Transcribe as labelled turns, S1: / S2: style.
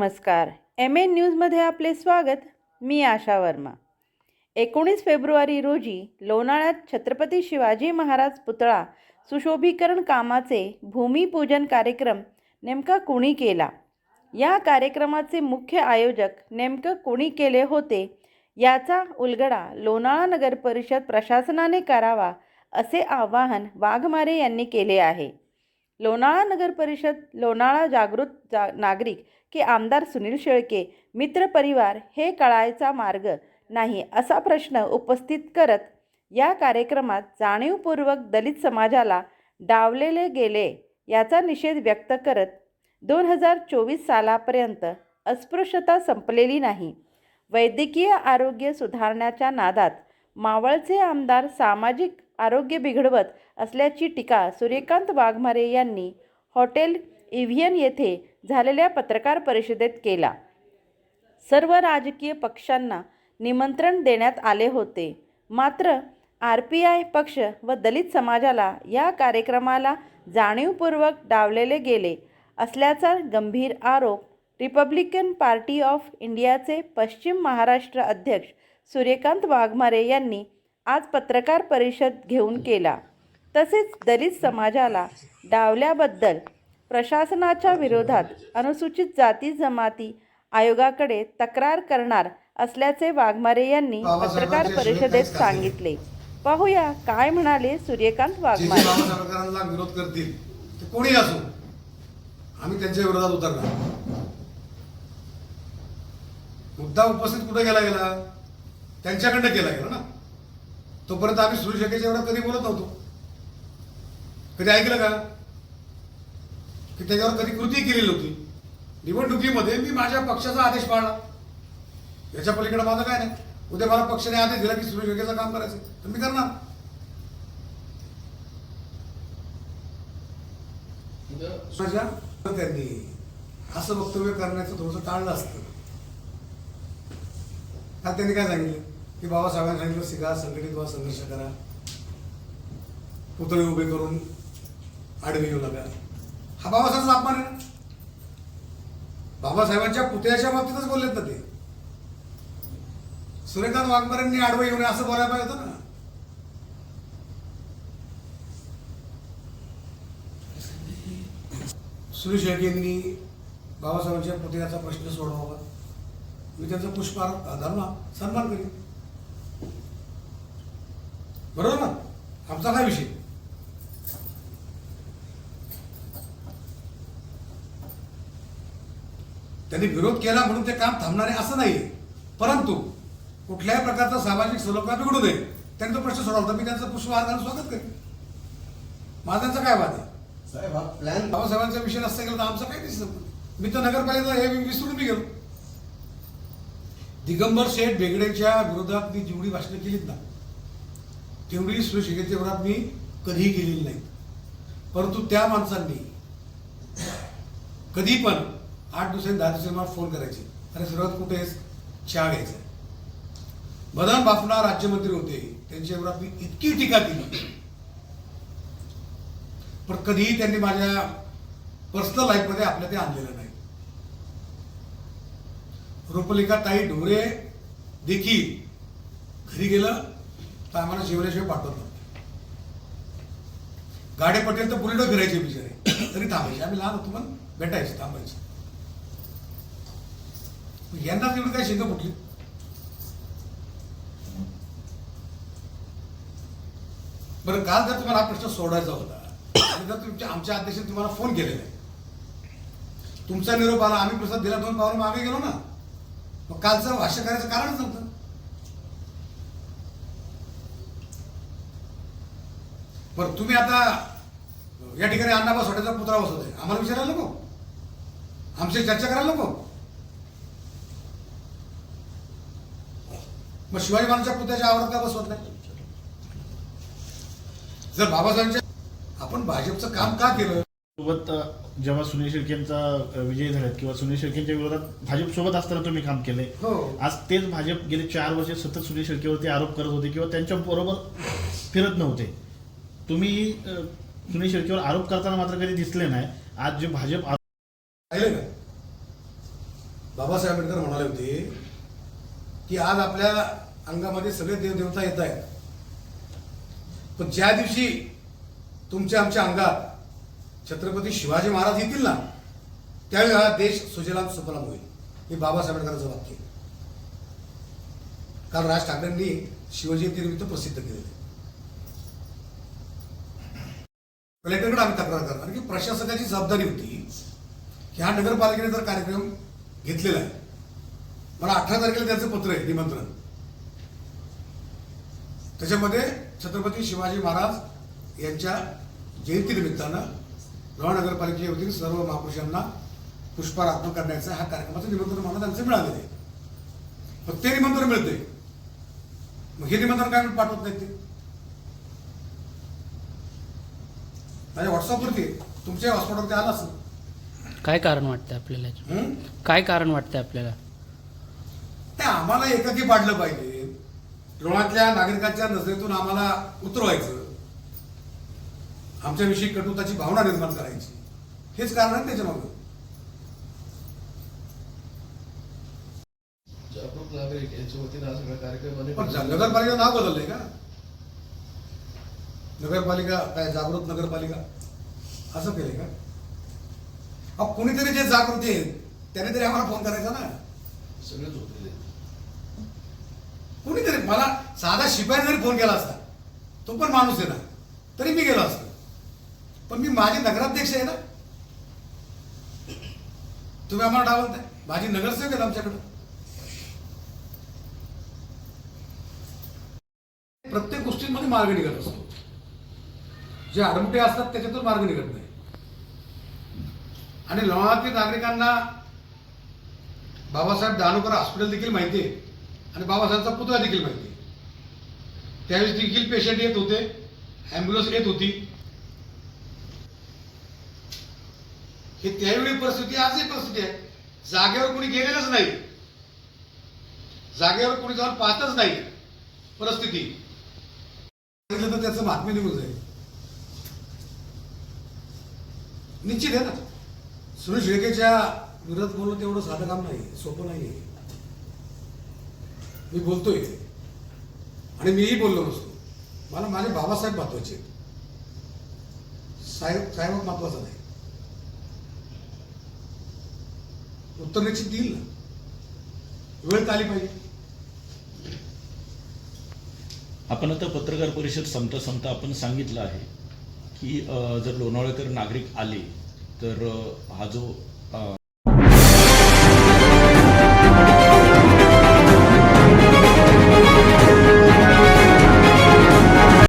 S1: नमस्कार. M N न्यूजमध्ये आपले स्वागत. मी आशा वर्मा. एकोणीस फेब्रुवारी रोजी लोणाळ्यात छत्रपती शिवाजी महाराज पुतळा सुशोभीकरण कामाचे भूमिपूजन कार्यक्रम नेमका कुणी केला? या कार्यक्रमाचे मुख्य आयोजक नेमकं कुणी केले होते? याचा उलगडा लोणाळा नगर परिषद प्रशासनाने करावा असे आवाहन वाघमारे यांनी केले आहे. लोणाळा नगर परिषद लोणाळा जागृत जा नागरिक की आमदार सुनील शेळके मित्रपरिवार हे कळायचा मार्ग नाही असा प्रश्न उपस्थित करत या कार्यक्रमात जाणीवपूर्वक दलित समाजाला डावलेले गेले याचा निषेध व्यक्त करत दोन हजार चोवीस सालापर्यंत अस्पृश्यता संपलेली नाही. वैद्यकीय आरोग्य सुधारण्याच्या नादात मावळचे आमदार सामाजिक आरोग्य बिघडवत असल्याची टीका सूर्यकांत वाघमारे यांनी हॉटेल इव्हियन येथे झालेल्या पत्रकार परिषदेत केला. सर्व राजकीय पक्षांना निमंत्रण देण्यात आले होते. मात्र आर पी आय पक्ष व दलित समाजाला या कार्यक्रमाला जाणीवपूर्वक डावलेले गेले असल्याचा गंभीर आरोप रिपब्लिकन पार्टी ऑफ इंडियाचे पश्चिम महाराष्ट्र अध्यक्ष सूर्यकांत वाघमारे यांनी आज पत्रकार परिषद घेऊन केला. तसेच दलित समाजाला डावल्याबद्दल प्रशासनाच्या विरोधात अनुसूचित जाती जमाती आयोगाकडे तक्रार करणार असल्याचे वाघमारे यांनी पत्रकार परिषदेत सांगितले. पाहूया काय म्हणाले सूर्यकांत वाघमारे.
S2: बाबासाहेबांना विरोध करतील ते कोणी असो आम्ही त्यांच्या विरोधात उतरणार. मुद्दा उपस्थित कुठे केला गेला? त्यांच्याकडनं केला गेला ना? तोपर्यंत आम्ही सुरू शकेच्या एवढं कधी बोलत नव्हतो. कधी ऐकलं का? की त्याच्यावर कधी कृती केलेली होती. निवडणुकीमध्ये मी माझ्या पक्षाचा आदेश पाळला. याच्या पलीकडे माझं काय नाही. उद्या मला पक्षाने आदेश दिला की सुरू शकेचं काम करायचं. तर मी करणार. त्यांनी असं वक्तव्य करण्याचं थोडंसं टाळलं असतं. त्यांनी काय सांगितलं? की बाबासाहेबांनी सांगितलं शिका संघटित व्हा संघर्ष करा. पुतळे उभे करून आडवे येऊ नका हा बाबासाहेबांचा अपमान आहे ना? बाबासाहेबांच्या पुतळ्याच्या बाबतीतच बोललेत ना ते. सूर्यकांत वाघमारेंनी आडवे येऊ नये असं बोलायला पाहिजे होतं ना. सुरेश यांनी बाबासाहेबांच्या पुतळ्याचा प्रश्न सोडवावा. मी त्यांचा पुष्पहार धर्म सन्मान करीन. बरोबर ना? आमचा काय विषय. त्यांनी विरोध केला म्हणून ते काम थांबणार आहे असं नाही परंतु कुठल्याही प्रकारचा सामाजिक सलोखा बिघडू नये. त्यांनी तो प्रश्न सोडवला मी त्यांचं पुष्पहार घालून स्वागत करेन. माझा त्यांचा काय वाद आहे?
S3: साहेब हा प्लॅन
S2: बाबासाहेबांचा विषय नसता गेला तर आमचं काय दिसलं मी तर नगरपालिका हे विसरून मी गेलो. दिगंबर शेठ बेगडेच्या विरोधात मी जेवढी भाषणं केलीत ना तेवढी सुशिकेच्या विरोधात मी कधीही केलेली नाही. परंतु त्या माणसांनी कधी पण आठ दिवसांनी दहा दिवसांनी मला फोन करायचे. अरे सर्वात कुठे आहेस? चहा घ्यायचा मदन बापना राज्यमंत्री होते. त्यांच्या विरोधात मी इतकी टीका केली. पण कधीही त्यांनी माझ्या पर्सनल लाईफमध्ये आपल्या ते आणलेलं नाही. रूपलेखा ताई ढोरे देखील घरी गेलं. तर आम्हाला जेवल्याशिवाय पाठवत नव्हते. गाडे पटेल तर बुलेटो फिरायचे बिचारे. तरी थांबायचे. आम्ही लहान होतो पण भेटायचे थांबायचे. यांना तेवढी काय शिंग कुठली बरं काल जर तुम्हाला हा प्रश्न सोडायचा होता आणि जर तुमच्या आमच्या अध्यक्षाने तुम्हाला फोन केलेला आहे तुमचा निरोप आला आम्ही प्रसाद दिला दोन पावलं मागे गेलो ना. मग कालचं भाष्य करायचं कारणच नव्हतं. बरं तुम्ही आता या ठिकाणी अण्णाबा सोड्याचा पुतळा बसवत आम्हाला विचारायला नको. आमची चर्चा करायला नको. मग शिवाजी महाराजांच्या पुतळ्याच्या आवारात का बसवत नाही? जर बाबासाहेबांच्या आपण भाजपचं काम का केलं?
S4: सोबत जेव्हा सुनील शेळकेंचा विजय झाला किंवा सुनील शेळकेंच्या विरोधात भाजप सोबत असताना तुम्ही काम केले
S2: हो.
S4: आज तेच भाजप गेले चार वर्ष सतत सुनील शेळकेवरती आरोप करत होते किंवा त्यांच्या बरोबर फिरत नव्हते. तुम्ही सुनील शेळकेवर आरोप करताना मात्र कधी दिसले नाही. आज जे भाजप आरोप
S2: पाहिलं का? बाबासाहेब आंबेडकर म्हणाले होते की आज आपल्या अंगामध्ये सगळे देवदेवता येत आहेत. पण ज्या दिवशी तुमच्या आमच्या अंगात छत्रपती शिवाजी महाराज येतील ना त्यावेळी हा देश सुजलाम सुफलाम होईल. हे बाबासाहेब आंबेडकरांचं वाक्य कारण राज ठाकरेंनी शिवजयंतीनिमित्त प्रसिद्ध केलेले. कलेक्टरकडे आम्ही तक्रार करणार. की प्रशासकाची जबाबदारी होती. की हा नगरपालिकेने जर कार्यक्रम घेतलेला आहे. मला अठरा तारखेला त्याचं पत्र आहे निमंत्रण. त्याच्यामध्ये छत्रपती शिवाजी महाराज यांच्या जयंतीनिमित्तानं लोहा नगरपालिकेच्या वतीने सर्व महापुरुषांना पुष्पहार अर्पण करण्याचं हा कार्यक्रमाचं निमंत्रण मला त्यांचं मिळालेलं आहे. मग ते निमंत्रण मिळते मग हे निमंत्रण काय पाठवत नाहीत ते? माझ्या व्हॉट्सअपवरती. तुमच्या हॉस्पिटलवरती आला असेल.
S3: काय कारण वाटतं आपल्याला याचं?
S2: हं?
S3: काय कारण वाटतं आपल्याला?
S2: ते आम्हाला एकाकी पाडलं पाहिजे. लोणातल्या नागरिकांच्या नजरेतून आम्हाला उतरवायचं. आमच्याविषयी कटुताची भावना निर्माण करायची. हेच कारण आहे त्याच्या मागं
S5: जागरूक नागरिक यांच्या वतीनं हा सगळा कार्यक्रम
S2: पण
S5: अनेक
S2: नगरपालिका नाव बदललंय का? नगरपालिका काय जागृत नगरपालिका? असं केलंय का? अहो कुणीतरी जे जागृत आहेत त्याने तरी आम्हाला फोन करायचा ना.
S5: सगळेच होते
S2: कुणीतरी मला साधा शिपाई जरी फोन केला असता तो पण माणूस आहे ना तरी मी गेलो असतो. पण मी माझे नगराध्यक्ष आहे ना. तुम्ही आम्हाला डावलताय. माझी नगरसेवक आहेत आमच्याकडं. प्रत्येक गोष्टींमध्ये मार्ग निघत असतो. जे आडमुठे असतात त्याच्यातून मार्ग निघत नाही. आणि लोणावळातील नागरिकांना बाबासाहेब दानोकर हॉस्पिटल देखील माहिती आहे. आणि बाबासाहेबचा पुतळा देखील माहिती आहे. त्यावेळेस देखील पेशंट येत होते. ॲम्ब्युलन्स येत होती. हे त्यावेळी परिस्थिती आजही परिस्थिती आहे. जागेवर कोणी गेलेलंच नाही. जागेवर कोणी जाऊन पाहतच नाही. परिस्थिती. तर त्याचं बातमी निघून जाईल. निश्चित आहे ना. सुरेश रेखेच्या विरोधात बोलणं तेवढं साधं काम नाही सोपं नाही मी बोलतोय. आणि मीही बोललो नसतो. मला माझे बाबासाहेब महत्त्वाचे आहेत. साहेब साहेब महत्त्वाचा नाही. उत्तर निश्चित देईल ना. वेळ आली पाहिजे.
S6: आपण आता पत्रकार परिषद संपता संपता आपण सांगितलं आहे. की जर लोणावळ्याकर नागरिक आले तर हा जो